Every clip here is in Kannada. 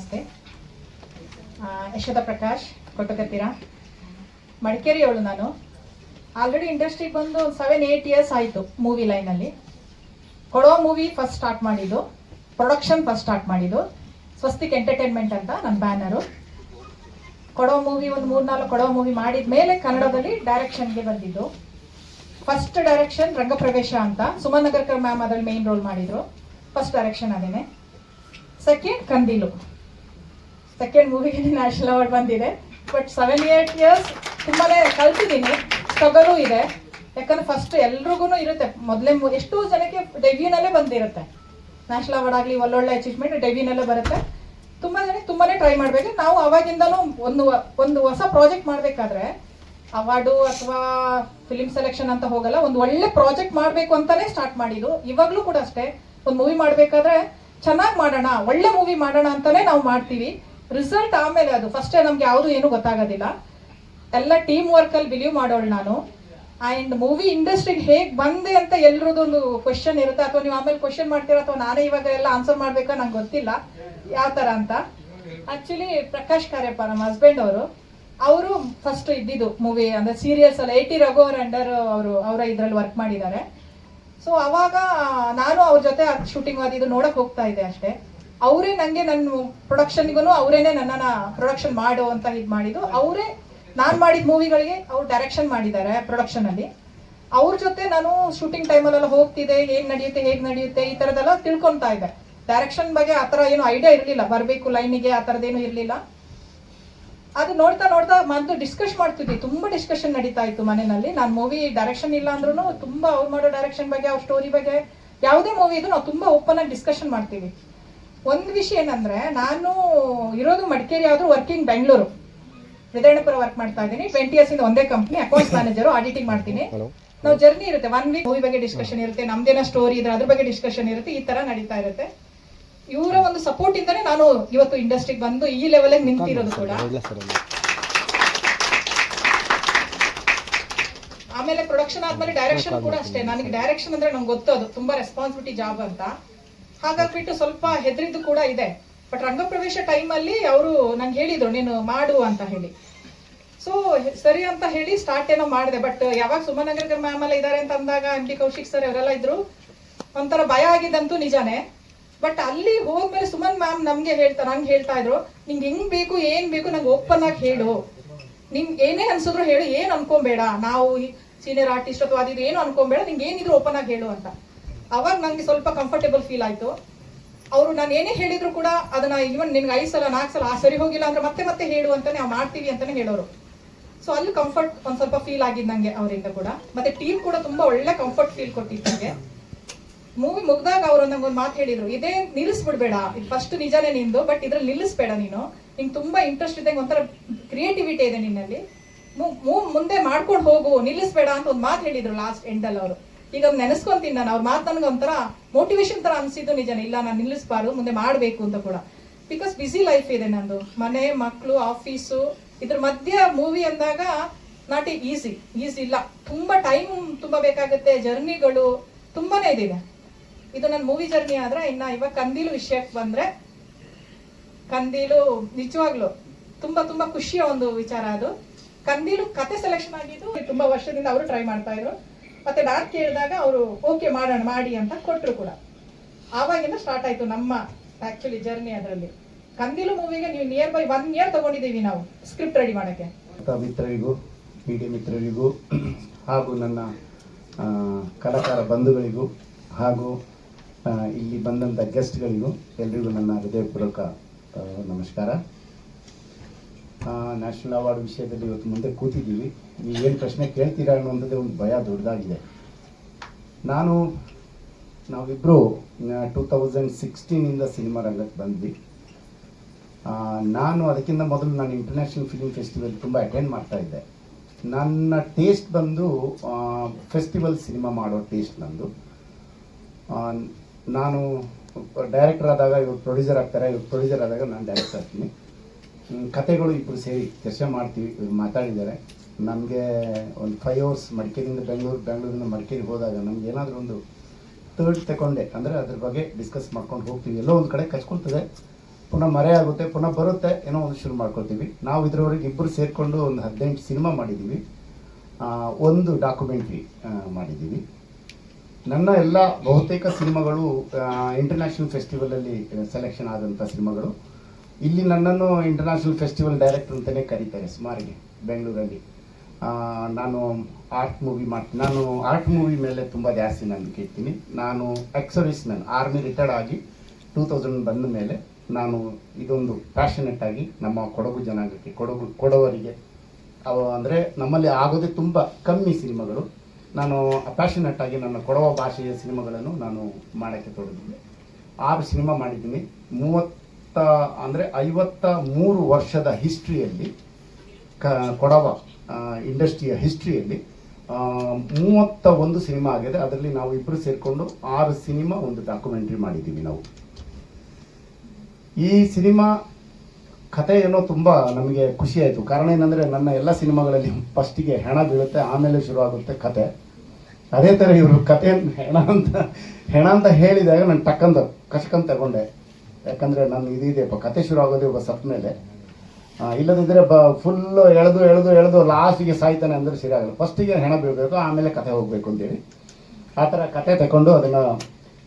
ನಮಸ್ತೆ. ಯಶೋದ ಪ್ರಕಾಶ್, ಕೊಟ್ಟಕತ್ತೀರ. ಮಡಿಕೇರಿಯವಳು ನಾನು. ಆಲ್ರೆಡಿ ಇಂಡಸ್ಟ್ರಿಗೆ ಬಂದು ಸೆವೆನ್ ಏಯ್ಟ್ ಇಯರ್ಸ್ ಆಯಿತು ಮೂವಿ ಲೈನಲ್ಲಿ ಕೊಡೋ ಮೂವಿ ಫಸ್ಟ್ ಸ್ಟಾರ್ಟ್ ಮಾಡಿದ್ದು. ಪ್ರೊಡಕ್ಷನ್ ಫಸ್ಟ್ ಸ್ಟಾರ್ಟ್ ಮಾಡಿದ್ದು. ಸ್ವಸ್ತಿಕ್ ಎಂಟರ್ಟೈನ್ಮೆಂಟ್ ಅಂತ ನನ್ನ ಬ್ಯಾನರು ಕೊಡೋ ಮೂವಿ ಒಂದು ಮೂರ್ನಾಲ್ಕು ಕೊಡೋ ಮೂವಿ ಮಾಡಿದ ಮೇಲೆ ಕನ್ನಡದಲ್ಲಿ ಡೈರೆಕ್ಷನ್ಗೆ ಬಂದಿದ್ದು. ಫಸ್ಟ್ ಡೈರೆಕ್ಷನ್ ರಂಗಪ್ರವೇಶ ಅಂತ ಸುಮನ್ ನಗರ್ಕರ್ ಮ್ಯಾಮ್ ಅದರಲ್ಲಿ ಮೇನ್ ರೋಲ್ ಮಾಡಿದ್ರು. ಫಸ್ಟ್ ಡೈರೆಕ್ಷನ್ ಅದೇನೆ. ಸೆಕೆಂಡ್ ಕಂದೀಲು. ಸೆಕೆಂಡ್ ಮೂವಿಗೆ ನ್ಯಾಷನಲ್ ಅವಾರ್ಡ್ ಬಂದಿದೆ. ಬಟ್ ಸೆವೆನ್ ಏಟ್ ಇಯರ್ಸ್ ತುಂಬಾನೇ ಕಲ್ತಿದ್ದೀನಿ. ಸ್ಟ್ರಗಲು ಇದೆ. ಯಾಕಂದ್ರೆ ಫಸ್ಟ್ ಎಲ್ರಿಗೂ ಇರುತ್ತೆ. ಮೊದಲೇ ಎಷ್ಟೋ ಜನಕ್ಕೆ ಡೆಬ್ಯೂನಲ್ಲೇ ಬಂದಿರುತ್ತೆ. ನ್ಯಾಷನಲ್ ಅವಾರ್ಡ್ ಆಗಲಿ, ಒಳ್ಳೊಳ್ಳೆ ಅಚೀವ್ಮೆಂಟ್ ಡೆಬ್ಯೂನಲ್ಲೇ ಬರುತ್ತೆ. ತುಂಬ ಜನಕ್ಕೆ ತುಂಬಾನೇ ಟ್ರೈ ಮಾಡಬೇಕು. ನಾವು ಅವಾಗಿಂದಲೂ ಒಂದು ಒಂದು ಹೊಸ ಪ್ರಾಜೆಕ್ಟ್ ಮಾಡಬೇಕಾದ್ರೆ ಅವಾರ್ಡು ಅಥವಾ ಫಿಲಿಮ್ ಸೆಲೆಕ್ಷನ್ ಅಂತ ಹೋಗಲ್ಲ, ಒಂದು ಒಳ್ಳೆ ಪ್ರಾಜೆಕ್ಟ್ ಮಾಡಬೇಕು ಅಂತಲೇ ಸ್ಟಾರ್ಟ್ ಮಾಡಿದ್ದು. ಇವಾಗಲೂ ಕೂಡ ಅಷ್ಟೇ. ಒಂದು ಮೂವಿ ಮಾಡಬೇಕಾದ್ರೆ ಚೆನ್ನಾಗಿ ಮಾಡೋಣ, ಒಳ್ಳೆ ಮೂವಿ ಮಾಡೋಣ ಅಂತಲೇ ನಾವು ಮಾಡ್ತೀವಿ. ರಿಸಲ್ಟ್ ಆಮೇಲೆ ಅದು. ಫಸ್ಟೇ ನಮ್ಗೆ ಯಾವುದು ಏನು ಗೊತ್ತಾಗೋದಿಲ್ಲ. ಎಲ್ಲ ಟೀಮ್ ವರ್ಕಲ್ಲಿ ಬಿಲೀವ್ ಮಾಡೋಳು ನಾನು. ಆ್ಯಂಡ್ ಮೂವಿ ಇಂಡಸ್ಟ್ರಿಗೆ ಹೇಗೆ ಬಂದೆ ಅಂತ ಎಲ್ರದೊಂದು ಕ್ವಶನ್ ಇರುತ್ತೆ. ಅಥವಾ ನೀವು ಆಮೇಲೆ ಕ್ವಶನ್ ಮಾಡ್ತೀರಾ ಅಥವಾ ನಾನೇ ಇವಾಗ ಎಲ್ಲ ಆನ್ಸರ್ ಮಾಡ್ಬೇಕಾ ನಂಗೆ ಗೊತ್ತಿಲ್ಲ. ಯಾವ ಥರ ಅಂತ. ಆಕ್ಚುಲಿ ಪ್ರಕಾಶ್ ಕಾರ್ಯಪ್ಪ ನಮ್ಮ ಹಸ್ಬೆಂಡ್ ಅವರು ಅವರು ಫಸ್ಟ್ ಇದ್ದಿದ್ದು ಮೂವಿ ಅಂದ್ರೆ ಸೀರಿಯಲ್ಸ್ ಅಲ್ಲಿ. ಟಿ ರಘು ಅವ್ರ ಅಂಡರ್ ಅವರು, ಅವರ ಇದ್ರಲ್ಲಿ ವರ್ಕ್ ಮಾಡಿದ್ದಾರೆ. ಸೊ ಅವಾಗ ನಾನು ಅವ್ರ ಜೊತೆ ಶೂಟಿಂಗ್ ಅದು ಇದು ನೋಡಕ್ ಹೋಗ್ತಾ ಇದ್ದೆ ಅಷ್ಟೇ. ಅವರೇ ನನಗೆ ನನ್ನ ಪ್ರೊಡಕ್ಷನ್ಗೂ ಅವರೇನೆ ನನ್ನನ್ನ ಪ್ರೊಡಕ್ಷನ್ ಮಾಡು ಅಂತ ಇದು ಮಾಡಿದ್ದು. ಅವರೇ ನಾನು ಮಾಡಿದ ಮೂವಿಗಳಿಗೆ ಅವ್ರು ಡೈರೆಕ್ಷನ್ ಮಾಡಿದ್ದಾರೆ ಪ್ರೊಡಕ್ಷನ್ ಅಲ್ಲಿ. ಅವ್ರ ಜೊತೆ ನಾನು ಶೂಟಿಂಗ್ ಟೈಮಲ್ಲೆಲ್ಲ ಹೋಗ್ತಿದ್ದೆ, ಹೇಗ್ ನಡೆಯುತ್ತೆ, ಹೇಗೆ ನಡೆಯುತ್ತೆ, ಈ ತರದೆಲ್ಲ ತಿಳ್ಕೊಂತಾ ಇದೆ ಡೈರೆಕ್ಷನ್ ಬಗ್ಗೆ ಆ ಥರ ಏನು ಐಡಿಯಾ ಇರಲಿಲ್ಲ. ಬರಬೇಕು ಲೈನಿಗೆ ಆ ಥರದ್ದೇನು ಇರಲಿಲ್ಲ. ಅದು ನೋಡ್ತಾ ನೋಡ್ತಾ ಮೊದಲು ಡಿಸ್ಕಸ್ ಮಾಡ್ತಿದ್ವಿ. ತುಂಬಾ ಡಿಸ್ಕಷನ್ ನಡೀತಾ ಇತ್ತು ಮನೆಯಲ್ಲಿ. ನಾನು ಮೂವಿ ಡೈರೆಕ್ಷನ್ ಇಲ್ಲ ಅಂದ್ರೂ ತುಂಬಾ ಅವ್ರು ಮಾಡೋ ಡೈರೆಕ್ಷನ್ ಬಗ್ಗೆ, ಅವ್ರ ಸ್ಟೋರಿ ಬಗ್ಗೆ ಯಾವುದೇ ಮೂವಿ ಇದು ನಾವು ತುಂಬಾ ಓಪನ್ ಆಗಿ ಡಿಸ್ಕಷನ್ ಮಾಡ್ತೀವಿ. ಒಂದು ವಿಷಯ ಏನಂದ್ರೆ ನಾನು ಇರೋದು ಮಡಿಕೇರಿ ಆದರೂ ವರ್ಕಿಂಗ್ ಬೆಂಗಳೂರು ವಿಧಾನಪುರ ವರ್ಕ್ ಮಾಡ್ತಾ ಇದ್ದೀನಿ. ಟ್ವೆಂಟಿ ಇಯರ್ಸ್ ಇಂದ ಒಂದೇ ಕಂಪ್ನಿ ಅಕೌಂಟ್ ಮ್ಯಾನೇಜರ್ ಆಡಿಟಿಂಗ್ ಮಾಡ್ತೀನಿ. ನಾವು ಜರ್ನಿ ಇರುತ್ತೆ. ಒನ್ ವೀಕ್ ಮೂವಿ ಬಗ್ಗೆ ಡಿಸ್ಕಷನ್ ಇರುತ್ತೆ ನಮ್ದೇನೋ ಸ್ಟೋರಿ ಇದ್ರೆ ಅದ್ರ ಬಗ್ಗೆ ಡಿಸ್ಕಷನ್ ಇರುತ್ತೆ ಈ ತರ ನಡೀತಾ ಇರುತ್ತೆ. ಇವರ ಒಂದು ಸಪೋರ್ಟ್ ಇಂದಾನೆ ನಾನು ಇವತ್ತು ಇಂಡಸ್ಟ್ರಿಗೆ ಬಂದು ಈ ಲೆವೆಲ್ ನಿಂತಿರೋದು ಕೂಡ. ಆಮೇಲೆ ಪ್ರೊಡಕ್ಷನ್ ಆದ್ಮೇಲೆ ಡೈರೆಕ್ಷನ್ ಕೂಡ ಅಷ್ಟೇ. ನನಗೆ ಡೈರೆಕ್ಷನ್ ಅಂದ್ರೆ ನಂಗೆ ಗೊತ್ತು ಅದು. ತುಂಬಾ ರೆಸ್ಪಾನ್ಸಿಬಿಲಿಟಿ ಜಾಬ್ ಅಂತ. ಹಾಗಾಗ್ಬಿಟ್ಟು ಸ್ವಲ್ಪ ಹೆದರಿದ್ದು ಕೂಡ ಇದೆ. ಬಟ್ ರಂಗಪ್ರವೇಶ ಟೈಮಲ್ಲಿ ಅವರು ನಂಗೆ ಹೇಳಿದ್ರು, ನೀನು ಮಾಡು ಅಂತ ಹೇಳಿ. ಸೊ ಸರಿ ಅಂತ ಹೇಳಿ ಸ್ಟಾರ್ಟ್ ಏನೋ ಮಾಡಿದೆ ಬಟ್ ಯಾವಾಗ ಸುಮನ್ ನಗರ್ಕರ್ ಮ್ಯಾಮ್ ಎಲ್ಲ ಇದಾರೆ ಅಂತ ಅಂದಾಗ ಎಂ ಡಿ ಕೌಶಿಕ್ ಸರ್ ಅವರೆಲ್ಲ ಇದ್ರು. ಒಂಥರ ಭಯ ಆಗಿದ್ದಂತೂ ನಿಜಾನೇ. ಬಟ್ ಅಲ್ಲಿ ಹೋದ್ಮೇಲೆ ಸುಮನ್ ಮ್ಯಾಮ್ ನಮ್ಗೆ ಹೇಳ್ತಾರೆ ನಂಗೆ ಹೇಳ್ತಾ ಇದ್ರು, ನಿಂಗೆ ಹೆಂಗ್ ಬೇಕು, ಏನ್ ಬೇಕು ನಂಗೆ ಓಪನ್ ಆಗಿ ಹೇಳು. ನಿಂಗೆ ಏನೇ ಅನ್ಸಿದ್ರು ಹೇಳು, ಏನ್ ಅನ್ಕೊಂಬೇಡ. ನಾವು ಸೀನಿಯರ್ ಆರ್ಟಿಸ್ಟ್ ಅಥವಾ ಅದಿದ್ರು ಏನು ಅನ್ಕೊಂಬೇಡ, ನಿಂಗೆ ಏನಿದ್ರು ಓಪನ್ ಆಗಿ ಹೇಳು ಅಂತ. ಅವಾಗ ನನಗೆ ಸ್ವಲ್ಪ ಕಂಫರ್ಟೇಬಲ್ ಫೀಲ್ ಆಯ್ತು. ಅವರು ನಾನು ಏನೇ ಹೇಳಿದ್ರು ಕೂಡ ಅದನ್ನ ಇವನ್ ನಿನ್ಗೆ ಐದು ಸಲ, ನಾಲ್ಕು ಸಲ, ಆ ಸರಿ ಹೋಗಿಲ್ಲ ಅಂದ್ರೆ ಮತ್ತೆ ಮತ್ತೆ ಹೇಳು ಅಂತ ನಾವು ಮಾಡ್ತೀವಿ ಅಂತಾನೆ ಹೇಳೋರು. ಸೊ ಅಲ್ಲಿ ಕಂಫರ್ಟ್ ಒಂದು ಸ್ವಲ್ಪ ಫೀಲ್ ಆಗಿದ್ ನಂಗೆ ಅವರಿಂದ ಕೂಡ. ಮತ್ತೆ ಟೀಮ್ ಕೂಡ ತುಂಬಾ ಒಳ್ಳೆ ಕಂಫರ್ಟ್ ಫೀಲ್ ಕೊಟ್ಟಿತ್ತು ನನಗೆ ಮೂವಿ ಮುಗ್ದಾಗ ಅವರು ನಂಗೆ ಒಂದು ಮಾತು ಹೇಳಿದ್ರು, ಇದೇ ನಿಲ್ಲಿಸ್ಬಿಡ್ಬೇಡ. ಇದು ಫಸ್ಟ್ ನಿಜಾನೇ ನಿಂದು ಬಟ್ ಇದ್ರಲ್ಲಿ ನಿಲ್ಲಿಸ್ಬೇಡ ನೀನು. ನಿಂಗೆ ತುಂಬಾ ಇಂಟ್ರೆಸ್ಟ್ ಇದೆ ಒಂಥರ ಕ್ರಿಯೇಟಿವಿಟಿ ಇದೆ ನಿನ್ನಲ್ಲಿ. ಮೂವ್ ಮುಂದೆ ಮಾಡ್ಕೊಂಡು ಹೋಗು, ನಿಲ್ಲಿಸ್ಬೇಡ ಅಂತ ಒಂದು ಮಾತು ಹೇಳಿದ್ರು ಲಾಸ್ಟ್ ಎಂಡಲ್ಲಿ ಅವರು. ಈಗ ನೆನೆಸ್ಕೊಂತೀನಿ ನಾನು. ಅವ್ರ ಮಾತು ನನಗೆ ಒಂಥರ ಮೋಟಿವೇಶನ್ ತರ ಅನ್ಸಿದ್ದು ನಿಜನೇ. ಇಲ್ಲ, ನಾನು ನಿಲ್ಲಿಸ್ಬಾರ್ದು, ಮುಂದೆ ಮಾಡಬೇಕು ಅಂತ ಕೂಡ. ಬಿಕಾಸ್ ಬಿಸಿ ಲೈಫ್ ಇದೆ ನಂದು. ಮನೆ ಮಕ್ಕಳು ಆಫೀಸು ಇದ್ರ ಮಧ್ಯ ಮೂವಿ ಅಂದಾಗ ನಾಟ್ ಈಸಿ ಈಸಿ ಇಲ್ಲ. ತುಂಬಾ ಟೈಮ್ ತುಂಬಾ ಬೇಕಾಗುತ್ತೆ. ಜರ್ನಿಗಳು ತುಂಬಾನೇ ಇದೆ ಇದು ನನ್ನ ಮೂವಿ ಜರ್ನಿ ಆದ್ರೆ ಇನ್ನ ಇವಾಗ ಕಂದೀಲು ವಿಷಯಕ್ಕೆ ಬಂದ್ರೆ ಕಂದೀಲು ನಿಜವಾಗ್ಲು ತುಂಬಾ ತುಂಬಾ ಖುಷಿಯ ಒಂದು ವಿಚಾರ ಅದು. ಕಂದೀಲು ಕತೆ ಸೆಲೆಕ್ಷನ್ ಆಗಿದ್ದು ತುಂಬಾ ವರ್ಷದಿಂದ ಅವರು ಟ್ರೈ ಮಾಡ್ತಾ ಇದ್ರು. ಮತ್ತೆ ನಾನು ಕೇಳಿದಾಗ ಅವರು ಓಕೆ ಮಾಡೋಣ, ಮಾಡಿ ಅಂತ ಕೊಟ್ಟರು ಕೂಡ. ಆವಾಗಿಂದ ಸ್ಟಾರ್ಟ್ ಆಯಿತು ನಮ್ಮ ಆ್ಯಕ್ಚುಲಿ ಜರ್ನಿ ಅದರಲ್ಲಿ. ಕಂದಿಲು ಮೂವಿಗೆ ನೀವು ನಿಯರ್ ಬೈ ಒನ್ ಇಯರ್ ತಗೊಂಡಿದ್ದೀವಿ ನಾವು ಸ್ಕ್ರಿಪ್ಟ್ ರೆಡಿ ಮಾಡೋಕ್ಕೆ. ಮಿತ್ರರಿಗೂ ಮೀಡಿಯಾ ಮಿತ್ರರಿಗೂ, ಹಾಗೂ ನನ್ನ ಕಲಾಕಾರ ಬಂಧುಗಳಿಗೂ, ಹಾಗೂ ಇಲ್ಲಿ ಬಂದಂಥ ಗೆಸ್ಟ್ಗಳಿಗೂ ಎಲ್ರಿಗೂ ನನ್ನ ಹೃದಯಪೂರ್ವಕ ನಮಸ್ಕಾರ. ನ್ಯಾಷನಲ್ ಅವಾರ್ಡ್ ವಿಷಯದಲ್ಲಿ ಇವತ್ತು ಮುಂದೆ ಕೂತಿದ್ದೀವಿ. ನೀವೇನು ಪ್ರಶ್ನೆ ಕೇಳ್ತೀರಾ ಅನ್ನೋದೇ ಒಂದು ಭಯ ದೊಡ್ಡದಾಗಿದೆ. ನಾನು ನಾವಿಬ್ಬರು ಟೂ ತೌಸಂಡ್ ಸಿಕ್ಸ್ಟೀನಿಂದ ಸಿನಿಮಾ ರಂಗಕ್ಕೆ ಬಂದ್ವಿ. ನಾನು ಅದಕ್ಕಿಂತ ಮೊದಲು ನಾನು ಇಂಟರ್ನ್ಯಾಷನಲ್ ಫಿಲ್ಮ್ ಫೆಸ್ಟಿವಲ್ ತುಂಬ ಅಟೆಂಡ್ ಮಾಡ್ತಾ ಇದ್ದೆ. ನನ್ನ ಟೇಸ್ಟ್ ಬಂದು ಫೆಸ್ಟಿವಲ್ ಸಿನಿಮಾ ಮಾಡೋ ಟೇಸ್ಟ್ ನಂದು. ನಾನು ಡೈರೆಕ್ಟರ್ ಆದಾಗ, ಇವರು ಪ್ರೊಡ್ಯೂಸರ್ ಆಗ್ತಾರೆ, ಇವ್ರು ಪ್ರೊಡ್ಯೂಸರ್ ಆದಾಗ ನಾನು ಡೈರೆಕ್ಟರ್ ಆಗ್ತೀನಿ. ಕತೆಗಳು ಇಬ್ಬರು ಸೇರಿ ಚರ್ಚೆ ಮಾಡ್ತೀವಿ, ಮಾತಾಡಿದ್ದಾರೆ. ನಮಗೆ ಒಂದು ಫೈವ್ ಅವರ್ಸ್ ಮಡಿಕೇರಿಯಿಂದ ಬೆಂಗಳೂರು, ಬೆಂಗಳೂರಿಂದ ಮಡಿಕೇರಿ ಹೋದಾಗ ನಮ್ಗೆ ಏನಾದರೂ ಒಂದು ತರ್ಡ್ ತಗೊಂಡೆ ಅಂದರೆ ಅದ್ರ ಬಗ್ಗೆ ಡಿಸ್ಕಸ್ ಮಾಡ್ಕೊಂಡು ಹೋಗ್ತೀವಿ. ಎಲ್ಲೋ ಒಂದು ಕಡೆ ಕಚ್ಕೊಳ್ತದೆ, ಪುನಃ ಮರೆ ಆಗುತ್ತೆ, ಪುನಃ ಬರುತ್ತೆ, ಏನೋ ಒಂದು ಶುರು ಮಾಡ್ಕೊಳ್ತೀವಿ. ನಾವು ಇದರವರೆಗೆ ಇಬ್ಬರು ಸೇರಿಕೊಂಡು ಒಂದು ಹದಿನೆಂಟು ಸಿನಿಮಾ ಮಾಡಿದ್ದೀವಿ ಒಂದು ಡಾಕ್ಯುಮೆಂಟ್ರಿ ಮಾಡಿದ್ದೀವಿ ನನ್ನ ಎಲ್ಲ ಬಹುತೇಕ ಸಿನಿಮಾಗಳು ಇಂಟರ್ನ್ಯಾಷನಲ್ ಫೆಸ್ಟಿವಲಲ್ಲಿ ಸೆಲೆಕ್ಷನ್ ಆದಂಥ ಸಿನಿಮಾಗಳು. ಇಲ್ಲಿ ನನ್ನನ್ನು ಇಂಟರ್ನ್ಯಾಷನಲ್ ಫೆಸ್ಟಿವಲ್ ಡೈರೆಕ್ಟರ್ ಅಂತಲೇ ಕರೀತಾರೆ, ಸುಮಾರಿಗೆ ಬೆಂಗಳೂರಲ್ಲಿ. ನಾನು ಆರ್ಟ್ ಮೂವಿ ಮಾಡ್ತೀನಿ ನಾನು ಆರ್ಟ್ ಮೂವಿ ಮೇಲೆ ತುಂಬ ಜಾಸ್ತಿ ನಂಬಿಕೆ ಇರ್ತೀನಿ ನಾನು ex service man army retired ಆಗಿ ಟೂ ತೌಸಂಡ್ ಬಂದ ಮೇಲೆ ನಾನು ಇದೊಂದು ಪ್ಯಾಷನೆಟ್ ಆಗಿ ನಮ್ಮ ಕೊಡಗು ಜನಾಂಗಕ್ಕೆ, ಕೊಡಗು, ಕೊಡವರಿಗೆ, ಅವ ಅಂದರೆ ನಮ್ಮಲ್ಲಿ ಆಗೋದೇ ತುಂಬ ಕಮ್ಮಿ ಸಿನಿಮಾಗಳು. ನಾನು ಪ್ಯಾಷನೆಟ್ ಆಗಿ ನನ್ನ ಕೊಡವ ಭಾಷೆಯ ಸಿನಿಮಾಗಳನ್ನು ನಾನು ಮಾಡೋಕ್ಕೆ ತೊಡಗಿದ್ದೆ. ಆರು ಸಿನಿಮಾ ಮಾಡಿದ್ದೀನಿ. ಮೂವತ್ತ ಅಂದರೆ ಐವತ್ತ ಮೂರು ವರ್ಷದ ಹಿಸ್ಟ್ರಿಯಲ್ಲಿ, ಕ, ಕೊಡವ ಇಂಡಸ್ಟ್ರಿಯ ಹಿಸ್ಟ್ರಿಯಲ್ಲಿ ಮೂವತ್ತ ಒಂದು ಸಿನಿಮಾ ಆಗಿದೆ. ಅದರಲ್ಲಿ ನಾವು ಇಬ್ಬರು ಸೇರಿಕೊಂಡು ಆರು ಸಿನಿಮಾ ಒಂದು ಡಾಕ್ಯುಮೆಂಟ್ರಿ ಮಾಡಿದ್ದೀವಿ ನಾವು. ಈ ಸಿನಿಮಾ ಕತೆ ಏನೋ ತುಂಬ ನಮಗೆ ಖುಷಿಯಾಯಿತು ಕಾರಣ ಏನಂದರೆ ನನ್ನ ಎಲ್ಲ ಸಿನಿಮಾಗಳಲ್ಲಿ ಫಸ್ಟಿಗೆ ಹೆಣ ಬೀಳುತ್ತೆ, ಆಮೇಲೆ ಶುರು ಆಗುತ್ತೆ ಕತೆ. ಅದೇ ಥರ ಇವರು ಕತೆ ಹೆಣ ಅಂತ ಹೆಣ ಅಂತ ಹೇಳಿದಾಗ ನಾನು ಟಕ್ಕಂತ ಕಷ್ಟಕಂತ ತಗೊಂಡೆ. ಯಾಕಂದರೆ ನಾನು ಪ ಕತೆ ಶುರು ಆಗೋದೇ ಒಬ್ಬ ಸತ್ತ ಮೇಲೆ. ಇಲ್ಲದಿದ್ದರೆ ಬ ಫುಲ್ಲು ಎಳೆದು ಎಳೆದು ಎಳೆದು ಲಾಸ್ಟಿಗೆ ಸಾಯ್ತಾನೆ ಅಂದರೆ ಸರಿ ಆಗಲ್ಲ. ಫಸ್ಟಿಗೆ ಹೆಣ ಬೀಳಬೇಕು, ಆಮೇಲೆ ಕತೆ ಹೋಗಬೇಕು ಅಂತೇಳಿ. ಆ ಥರ ಕತೆ ತಗೊಂಡು ಅದನ್ನು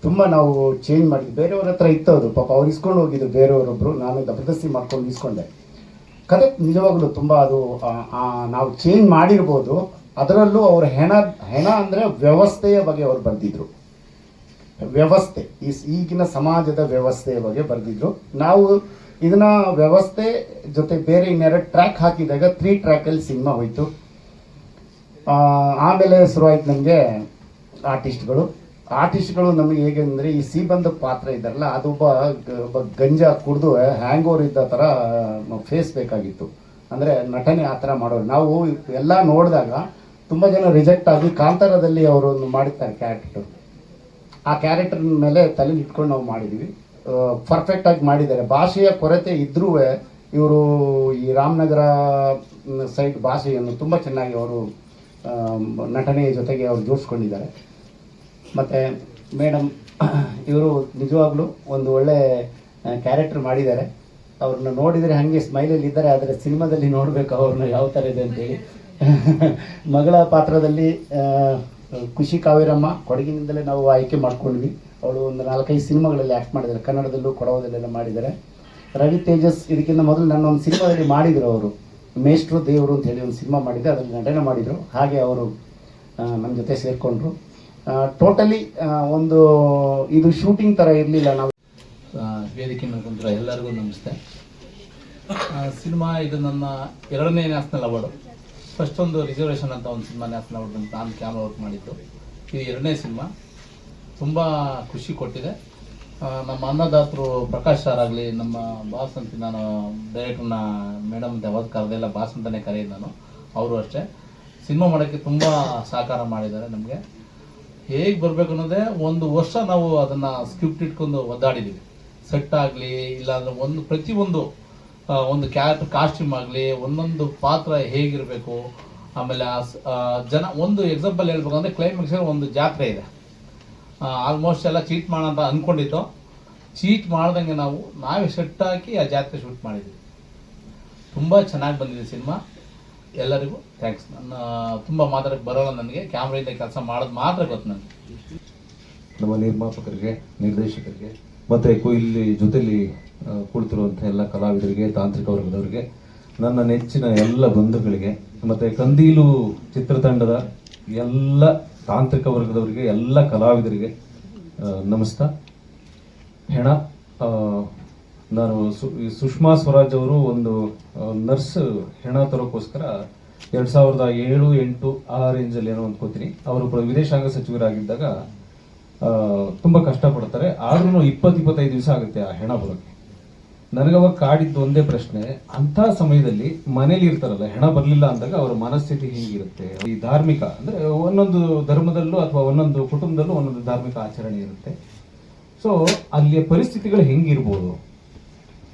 ತುಂಬ ನಾವು ಚೇಂಜ್ ಮಾಡಿದ್ವಿ ಬೇರೆಯವ್ರ ಹತ್ರ ಇತ್ತು ಅದು ಪಾಪ ಅವ್ರು ಇಸ್ಕೊಂಡು ಹೋಗಿದ್ದು ಬೇರೆಯವರೊಬ್ಬರು ನಾನು ಜಬರ್ದಸ್ತಿ ಮಾಡ್ಕೊಂಡು ಇಸ್ಕೊಂಡೆ. ಕತೆ ನಿಜವಾಗ್ಲೂ ತುಂಬ ಅದು ನಾವು ಚೇಂಜ್ ಮಾಡಿರ್ಬೋದು, ಅದರಲ್ಲೂ ಅವ್ರ ಹೆಣ ಹೆಣ ಅಂದರೆ ವ್ಯವಸ್ಥೆಯ ಬಗ್ಗೆ ಅವ್ರು ಬರೆದಿದ್ರು ವ್ಯವಸ್ಥೆ, ಈ ಈಗಿನ ಸಮಾಜದ ವ್ಯವಸ್ಥೆಯ ಬಗ್ಗೆ ಬರೆದಿದ್ರು. ನಾವು ಇದನ್ನ ವ್ಯವಸ್ಥೆ ಜೊತೆ ಬೇರೆ ಇನ್ನೆರಡು ಟ್ರ್ಯಾಕ್ ಹಾಕಿದಾಗ ತ್ರೀ ಟ್ರ್ಯಾಕಲ್ಲಿ ಸಿನಿಮಾ ಹೋಯಿತು. ಆಮೇಲೆ ಶುರುವಾಯ್ತು ನಮಗೆ ಆರ್ಟಿಸ್ಟ್ಗಳು. ಆರ್ಟಿಸ್ಟ್ಗಳು ನಮಗೆ ಹೇಗೆ ಅಂದರೆ ಈ ಸೀಬಂದ ಪಾತ್ರ ಇದ್ದಾರಲ್ಲ ಅದು ಒಬ್ಬ ಗಂಜಾ ಕುಡಿದು ಹ್ಯಾಂಗ್ ಓವರ್ ಇದ್ದ ಥರ ಫೇಸ್ ಬೇಕಾಗಿತ್ತು. ಅಂದರೆ ನಟನೆ ಆ ಥರ ಮಾಡೋರು. ನಾವು ಎಲ್ಲ ನೋಡಿದಾಗ ತುಂಬ ಜನ ರಿಜೆಕ್ಟ್ ಆಗಿ ಕಾಂತಾರದಲ್ಲಿ ಅವರು ಮಾಡಿರ್ತಾರೆ ಕ್ಯಾರೆಕ್ಟರ್ ಆ ಕ್ಯಾರೆಕ್ಟರ್ ಮೇಲೆ ತಲೆ ಇಟ್ಕೊಂಡು ನಾವು ಮಾಡಿದ್ದೀವಿ ಪರ್ಫೆಕ್ಟ್ ಆಗಿ ಮಾಡಿದ್ದಾರೆ. ಭಾಷೆಯ ಕೊರತೆ ಇದ್ರೂ ಇವರು ಈ ರಾಮನಗರ ಸೈಡ್ ಭಾಷೆಯನ್ನು ತುಂಬ ಚೆನ್ನಾಗಿ ಅವರು ನಟನೆಯ ಜೊತೆಗೆ ಅವರು ಜೋಡಿಸ್ಕೊಂಡಿದ್ದಾರೆ. ಮತ್ತು ಮೇಡಮ್ ಇವರು ನಿಜವಾಗ್ಲೂ ಒಂದು ಒಳ್ಳೆ ಕ್ಯಾರೆಕ್ಟರ್ ಮಾಡಿದ್ದಾರೆ. ಅವ್ರನ್ನ ನೋಡಿದರೆ ಹಾಗೆ ಸ್ಮೈಲಲ್ಲಿ ಇದ್ದಾರೆ, ಆದರೆ ಸಿನಿಮಾದಲ್ಲಿ ನೋಡಬೇಕು ಅವ್ರನ್ನ ಯಾವ ಥರ ಇದೆ ಅಂತೇಳಿ. ಮಗಳ ಪಾತ್ರದಲ್ಲಿ ಖುಷಿ ಕಾವೇರಮ್ಮ ಕೊಡಗಿನಿಂದಲೇ ನಾವು ಆಯ್ಕೆ ಮಾಡ್ಕೊಂಡ್ವಿ. ಅವಳು ಒಂದು ನಾಲ್ಕೈದು ಸಿನಿಮಾಗಳಲ್ಲಿ ಆ್ಯಕ್ಟ್ ಮಾಡಿದ್ದಾರೆ. ಕನ್ನಡದಲ್ಲೂ ಕೊಡವದಲ್ಲೆಲ್ಲ ಮಾಡಿದ್ದಾರೆ. ರವಿ ತೇಜಸ್ ಇದಕ್ಕಿಂತ ಮೊದಲು ನನ್ನ ಒಂದು ಸಿನಿಮಾದಲ್ಲಿ ಮಾಡಿದರು ಅವರು. ಮೇಷ್ಟ್ರು, ದೇವರು ಅಂತ ಹೇಳಿ ಒಂದು ಸಿನಿಮಾ ಮಾಡಿದ್ದೆ ಅದರಲ್ಲಿ ನಟನೆ ಮಾಡಿದರು. ಹಾಗೆ ಅವರು ನಮ್ಮ ಜೊತೆ ಸೇರಿಕೊಂಡ್ರು. ಟೋಟಲಿ ಒಂದು ಇದು ಶೂಟಿಂಗ್ ಥರ ಇರಲಿಲ್ಲ ನಾವು. ವೇದಿಕೆ ಮೇಲೆ ಎಲ್ಲರಿಗೂ ನಮಸ್ತೆ. ಸಿನಿಮಾ ಇದು ನನ್ನ ಎರಡನೇ ನ್ಯಾಷನಲ್ ಅವಾರ್ಡು ಫಸ್ಟ್ ಒಂದು ರಿಸರ್ವೇಷನ್ ಅಂತ ಒಂದು ಸಿನಿಮಾ ನ್ಯಾಷನಲ್ ಅವಾರ್ಡ್ ಅಂತ ನಾನು ಕ್ಯಾಮ್ರಾ ವರ್ಕ್ ಮಾಡಿದ್ದು. ಇದು ಎರಡನೇ ಸಿನಿಮಾ. ತುಂಬ ಖುಷಿ ಕೊಟ್ಟಿದೆ. ನಮ್ಮ ಅನ್ನದಾತರು ಪ್ರಕಾಶ್ ಸರ್ ಆಗಲಿ, ನಮ್ಮ ಬಾಸ್ ಅಂತ ನಾನು ಡೈರೆಕ್ಟರ್ನ ಮೇಡಮ್ ಅಂತ ಯಾವತ್ತು ಕರೆದಿಲ್ಲ ಬಾಸ್ ಅಂತಲೇ ಕರೆಯೋದು ನಾನು, ಅವರು ಅಷ್ಟೇ. ಸಿನಿಮಾ ಮಾಡೋಕ್ಕೆ ತುಂಬ ಸಹಕಾರ ಮಾಡಿದ್ದಾರೆ ನಮಗೆ. ಹೇಗೆ ಬರಬೇಕು ಅನ್ನೋದೇ ಒಂದು ವರ್ಷ ನಾವು ಅದನ್ನು ಸ್ಕ್ರಿಪ್ಟ್ ಇಟ್ಕೊಂಡು ಒದ್ದಾಡಿದ್ದೀವಿ ಸೆಟ್ ಆಗಲಿ, ಇಲ್ಲಾಂದ್ರೆ ಒಂದು, ಪ್ರತಿಯೊಂದು ಒಂದು ಕ್ಯಾರೆಕ್ಟರ್ ಕಾಸ್ಟ್ಯೂಮ್ ಆಗಲಿ, ಒಂದೊಂದು ಪಾತ್ರ ಹೇಗಿರಬೇಕು, ಆಮೇಲೆ ಆ ಜನ, ಒಂದು ಎಕ್ಸಾಂಪಲ್ ಹೇಳ್ಬೇಕಂದ್ರೆ ಕ್ಲೈಮ್ಯಾಕ್ಸ್ ಒಂದು ಜಾತ್ರೆ ಇದೆ. ಆಲ್ಮೋಸ್ಟ್ ಎಲ್ಲ ಚೀಟ್ ಮಾಡೋಣ ಅಂತ ಅಂದ್ಕೊಂಡಿತ್ತು ಚೀಟ್ ಮಾಡ್ದಂಗೆ ನಾವು, ನಾವೇ ಸೆಟ್ ಹಾಕಿ ಆ ಜಾತ್ರೆ ಶೂಟ್ ಮಾಡಿದ್ವಿ. ತುಂಬ ಚೆನ್ನಾಗಿ ಬಂದಿದೆ ಸಿನಿಮಾ ಎಲ್ಲರಿಗೂ ಥ್ಯಾಂಕ್ಸ್ ನನ್ನ, ತುಂಬ ಮಾತಾಡಕ್ಕೆ ಬರೋಲ್ಲ ನನಗೆ. ಕ್ಯಾಮ್ರಾಯಿಂದ ಕೆಲಸ ಮಾಡೋದು ಮಾತ್ರ ಗೊತ್ತು ನನಗೆ. ನಮ್ಮ ನಿರ್ಮಾಪಕರಿಗೆ, ನಿರ್ದೇಶಕರಿಗೆ ಮತ್ತೆ ಇಲ್ಲಿ ಜೊತೆಲಿ ಕುಳಿತಿರುವಂತಹ ಎಲ್ಲ ಕಲಾವಿದರಿಗೆ, ತಾಂತ್ರಿಕ ವರ್ಗದವರಿಗೆ, ನನ್ನ ನೆಚ್ಚಿನ ಎಲ್ಲ ಬಂಧುಗಳಿಗೆ, ಮತ್ತೆ ಕಂದೀಲು ಚಿತ್ರತಂಡದ ಎಲ್ಲ ತಾಂತ್ರಿಕ ವರ್ಗದವರಿಗೆ, ಎಲ್ಲ ಕಲಾವಿದರಿಗೆ ನಮಸ್ತೆ. ಹೆಣ ನಾನು ಸುಷ್ಮಾ ಸ್ವರಾಜ್ ಅವರು ಒಂದು ನರ್ಸ್ ಹೆಣ ತರೋಕ್ಕೋಸ್ಕರ ಎರಡ್ ಸಾವಿರದ ಏಳು ಎಂಟು ಆ ರೇಂಜಲ್ಲಿ ಏನೋ ಅಂದ್ಕೋತೀನಿ ಅವರು ವಿದೇಶಾಂಗ ಸಚಿವರಾಗಿದ್ದಾಗ ತುಂಬಾ ಕಷ್ಟಪಡ್ತಾರೆ. ಆದ್ರೂ ಇಪ್ಪತ್ತು ಇಪ್ಪತ್ತೈದು ದಿವಸ ಆಗುತ್ತೆ ಆ ಹೆಣ ಬರೋಕ್ಕೆ. ನನಗವಾಗ ಕಾಡಿದ್ದು ಒಂದೇ ಪ್ರಶ್ನೆ ಅಂತ ಸಮಯದಲ್ಲಿ ಮನೇಲಿ ಇರ್ತಾರಲ್ಲ, ಹೆಣ ಬರಲಿಲ್ಲ ಅಂದಾಗ ಅವರ ಮನಸ್ಥಿತಿ ಹೇಗಿರುತ್ತೆ? ಈ ಧಾರ್ಮಿಕ, ಅಂದ್ರೆ ಒಂದೊಂದು ಧರ್ಮದಲ್ಲೂ ಅಥವಾ ಒಂದೊಂದು ಕುಟುಂಬದಲ್ಲೂ ಒಂದೊಂದು ಧಾರ್ಮಿಕ ಆಚರಣೆ ಇರುತ್ತೆ. ಸೊ ಅಲ್ಲಿಯ ಪರಿಸ್ಥಿತಿಗಳು ಹೆಂಗಿರ್ಬೋದು?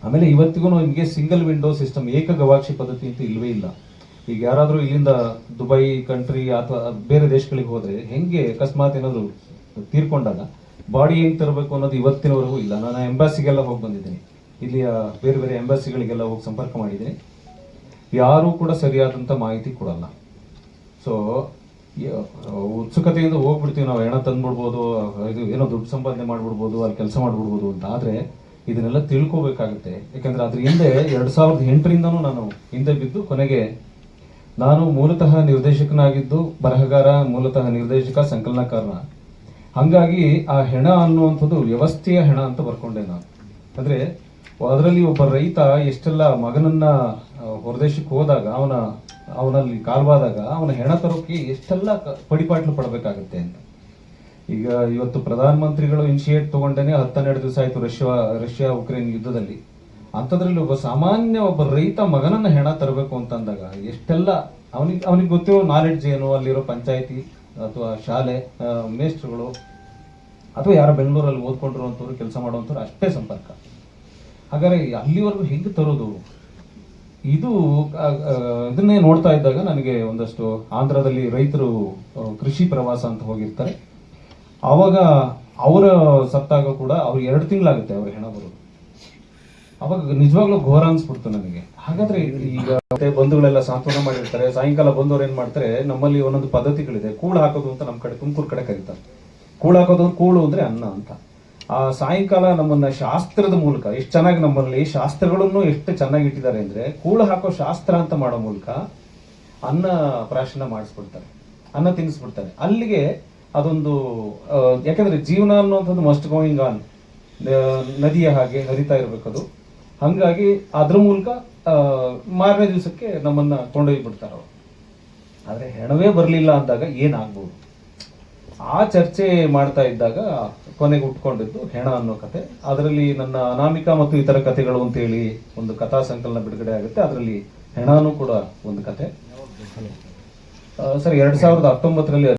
ಆಮೇಲೆ ಇವತ್ತಿಗೂ ನಿಮಗೆ ಸಿಂಗಲ್ ವಿಂಡೋ ಸಿಸ್ಟಮ್ ಏಕ ಗವಾಕ್ಷಿ ಪದ್ಧತಿ ಅಂತ ಇಲ್ವೇ ಇಲ್ಲ. ಈಗ ಯಾರಾದರೂ ಇಲ್ಲಿಂದ ದುಬೈ ಕಂಟ್ರಿ ಅಥವಾ ಬೇರೆ ದೇಶಗಳಿಗೆ ಹೋದರೆ ಹೆಂಗೆ ಅಕಸ್ಮಾತ್ ಏನಾದ್ರು ತೀರ್ಕೊಂಡಾಗ ಬಾಡಿ ಏನು ತರಬೇಕು ಅನ್ನೋದು ಇವತ್ತಿನವರೆಗೂ ಇಲ್ಲ. ನಾನು ಎಂಬಾಸಿಗೆಲ್ಲ ಹೋಗಿ ಬಂದಿದ್ದೀನಿ. ಇಲ್ಲಿಯ ಬೇರೆ ಬೇರೆ ಎಂಬಾಸಿಗಳಿಗೆಲ್ಲ ಹೋಗಿ ಸಂಪರ್ಕ ಮಾಡಿದ್ದೀನಿ. ಯಾರೂ ಕೂಡ ಸರಿಯಾದಂಥ ಮಾಹಿತಿ ಕೊಡಲ್ಲ. ಸೊ ಉತ್ಸುಕತೆಯಿಂದ ಹೋಗ್ಬಿಡ್ತೀವಿ ನಾವು. ಹೆಣ ತಂದ್ಬಿಡ್ಬೋದು, ಇದು ಏನೋ ದುಡ್ಡು ಸಂಪಾದನೆ ಮಾಡ್ಬಿಡ್ಬೋದು, ಅಲ್ಲಿ ಕೆಲಸ ಮಾಡ್ಬಿಡ್ಬೋದು ಅಂತ. ಆದರೆ ಇದನ್ನೆಲ್ಲ ತಿಳ್ಕೊಬೇಕಾಗುತ್ತೆ. ಯಾಕಂದ್ರೆ ಅದ್ರ ಹಿಂದೆ ಎರಡು ಸಾವಿರದ ಎಂಟರಿಂದನೂ ನಾನು ಹಿಂದೆ ಬಿದ್ದು ಕೊನೆಗೆ ನಾನು ಮೂಲತಃ ನಿರ್ದೇಶಕನಾಗಿದ್ದು ಬರಹಗಾರ, ಮೂಲತಃ ನಿರ್ದೇಶಕ, ಸಂಕಲನಕಾರನ. ಹಂಗಾಗಿ ಆ ಹೆಣ ಅನ್ನುವಂಥದ್ದು ವ್ಯವಸ್ಥೆಯ ಹೆಣ ಅಂತ ಬರ್ಕೊಂಡೆ ನಾನು. ಅಂದ್ರೆ ಅದರಲ್ಲಿ ಒಬ್ಬ ರೈತ ಎಷ್ಟೆಲ್ಲ ಮಗನನ್ನ ಹೊರದೇಶಕ್ಕೆ ಹೋದಾಗ, ಅವನ, ಅವನಲ್ಲಿ ಕಾಲ್ವಾದಾಗ ಅವನ ಹೆಣ ತರೋಕೆ ಎಷ್ಟೆಲ್ಲ ಪಡಿಪಾಟ್ಲು ಪಡಬೇಕಾಗುತ್ತೆ ಅಂತ. ಈಗ ಇವತ್ತು ಪ್ರಧಾನಮಂತ್ರಿಗಳು ಇನಿಷಿಯೇಟ್ ತಗೊಂಡೇನೆ ಹತ್ತನ್ನೆರಡು ದಿವಸ ಆಯ್ತು ರಷ್ಯಾ ರಷ್ಯಾ ಉಕ್ರೇನ್ ಯುದ್ಧದಲ್ಲಿ. ಅಂಥದ್ರಲ್ಲಿ ಒಬ್ಬ ಸಾಮಾನ್ಯ ಒಬ್ಬ ರೈತ ಮಗನನ್ನ ಹೆಣ ತರಬೇಕು ಅಂತಂದಾಗ ಎಷ್ಟೆಲ್ಲ, ಅವನಿಗೆ ಅವನಿಗೆ ಗೊತ್ತಿರೋ ನಾಲೆಡ್ಜ್ ಏನು? ಅಲ್ಲಿರೋ ಪಂಚಾಯಿತಿ ಅಥವಾ ಶಾಲೆ ಮೇಸ್ಟ್ರುಗಳು ಅಥವಾ ಯಾರೋ ಬೆಂಗಳೂರಲ್ಲಿ ಓದ್ಕೊಂಡಿರುವಂಥವ್ರು ಕೆಲಸ ಮಾಡುವಂಥವ್ರು ಅಷ್ಟೇ ಸಂಪರ್ಕ. ಹಾಗಾದ್ರೆ ಅಲ್ಲಿವರೆಗೂ ಹೆಂಗೆ ತರೋದು? ಇದು ಇದನ್ನೇ ನೋಡ್ತಾ ಇದ್ದಾಗ ನನಗೆ ಒಂದಷ್ಟು ಆಂಧ್ರದಲ್ಲಿ ರೈತರು ಕೃಷಿ ಪ್ರವಾಸ ಅಂತ ಹೋಗಿರ್ತಾರೆ. ಅವಾಗ ಅವರ ಸತ್ತಾಗ ಕೂಡ ಅವ್ರಿಗೆ ಎರಡು ತಿಂಗಳಾಗುತ್ತೆ ಅವ್ರ ಹೆಣ ಬರೋದು. ಅವಾಗ ನಿಜವಾಗ್ಲೂ ಘೋರ ಅನ್ಸ್ಬಿಡ್ತು ನನಗೆ. ಹಾಗಾದ್ರೆ ಈಗ ಬಂಧುಗಳೆಲ್ಲ ಸಾಂತ್ವನ ಮಾಡಿರ್ತಾರೆ, ಸಾಯಂಕಾಲ ಬಂದವ್ರು ಏನ್ ಮಾಡ್ತಾರೆ, ನಮ್ಮಲ್ಲಿ ಒಂದೊಂದು ಪದ್ಧತಿಗಳಿದೆ. ಕೂಳು ಹಾಕೋದು ಅಂತ ನಮ್ಮ ಕಡೆ ತುಮಕೂರು ಕಡೆ ಕರೀತಾರೆ. ಕೂಳು ಹಾಕೋದು ಕೂಳು ಅಂದ್ರೆ ಅನ್ನ ಅಂತ. ಆ ಸಾಯಂಕಾಲ ನಮ್ಮನ್ನ ಶಾಸ್ತ್ರದ ಮೂಲಕ, ಎಷ್ಟು ಚೆನ್ನಾಗಿ ನಮ್ಮಲ್ಲಿ ಶಾಸ್ತ್ರಗಳನ್ನು ಎಷ್ಟು ಚೆನ್ನಾಗಿ ಇಟ್ಟಿದ್ದಾರೆ ಅಂದ್ರೆ ಕೂಳು ಹಾಕೋ ಶಾಸ್ತ್ರ ಅಂತ ಮಾಡೋ ಮೂಲಕ ಅನ್ನ ಪ್ರಾಶನ ಮಾಡಿಸ್ಬಿಡ್ತಾರೆ. ಅನ್ನ ತಿನ್ನಿಸ್ಬಿಡ್ತಾರೆ ಅಲ್ಲಿಗೆ ಅದೊಂದು ಯಾಕಂದ್ರೆ ಜೀವನ ಅನ್ನುವಂಥದ್ದು ಮಸ್ಟ್ ಗೋಯಿಂಗ್ ಆನ್ ನದಿಯ ಹಾಗೆ ಹರಿತಾ ಇರಬೇಕದು ಹಂಗಾಗಿ ಅದ್ರ ಮೂಲಕ ಮಾರನೇ ದಿವಸಕ್ಕೆ ನಮ್ಮನ್ನ ಕೊಂಡೊಯ್ಬಿಡ್ತಾರ ಅವರು. ಆದ್ರೆ ಹೆಣವೇ ಬರಲಿಲ್ಲ ಅಂದಾಗ ಏನಾಗ್ಬೋದು? ಆ ಚರ್ಚೆ ಮಾಡ್ತಾ ಇದ್ದಾಗ ಕೊನೆಗೆ ಉಟ್ಕೊಂಡಿದ್ದು ಹೆಣ ಅನ್ನೋ ಕತೆ. ಅದರಲ್ಲಿ ನನ್ನ ಅನಾಮಿಕ ಮತ್ತು ಇತರ ಕಥೆಗಳು ಅಂತೇಳಿ ಒಂದು ಕಥಾ ಸಂಕಲನ ಬಿಡುಗಡೆ ಆಗುತ್ತೆ. ಅದರಲ್ಲಿ ಹೆಣನೂ ಕೂಡ ಒಂದು ಕತೆ. ಸರ್ ಎರಡ್ ಸಾವಿರದ ಹತ್ತೊಂಬತ್ತರಲ್ಲಿ